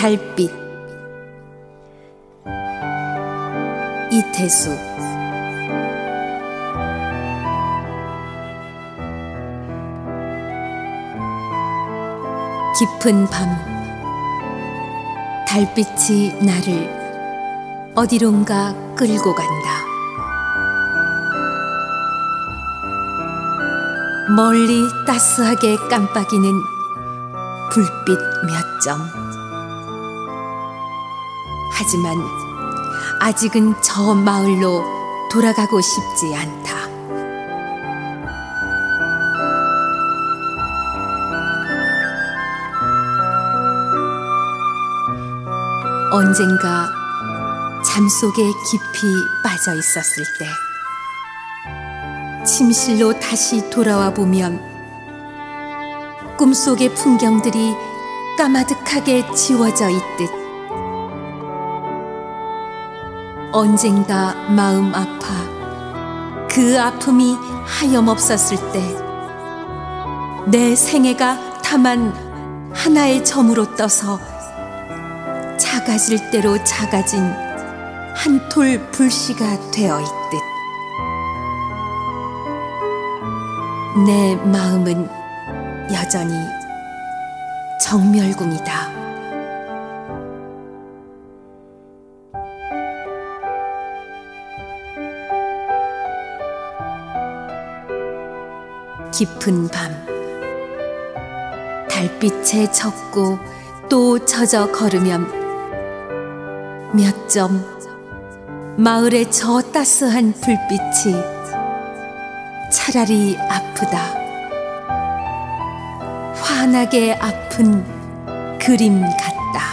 달빛 이태수 깊은 밤 달빛이 나를 어디론가 끌고 간다. 멀리 따스하게 깜빡이는 불빛 몇 점. 하지만 아직은 저 마을로 돌아가고 싶지 않다. 언젠가 잠 속에 깊이 빠져 있었을 때 침실로 다시 돌아와 보면 꿈속의 풍경들이 까마득하게 지워져 있듯 언젠가 마음 아파 그 아픔이 하염없었을 때 내 생애가 다만 하나의 점으로 떠서 작아질 대로 작아진 한 톨 불씨가 되어 있듯 내 마음은 여전히 정멸궁이다. 깊은 밤 달빛에 젖고 또 젖어 걸으면 몇 점 마을의 저 따스한 불빛이 차라리 아프다. 환하게 아픈 그림 같다.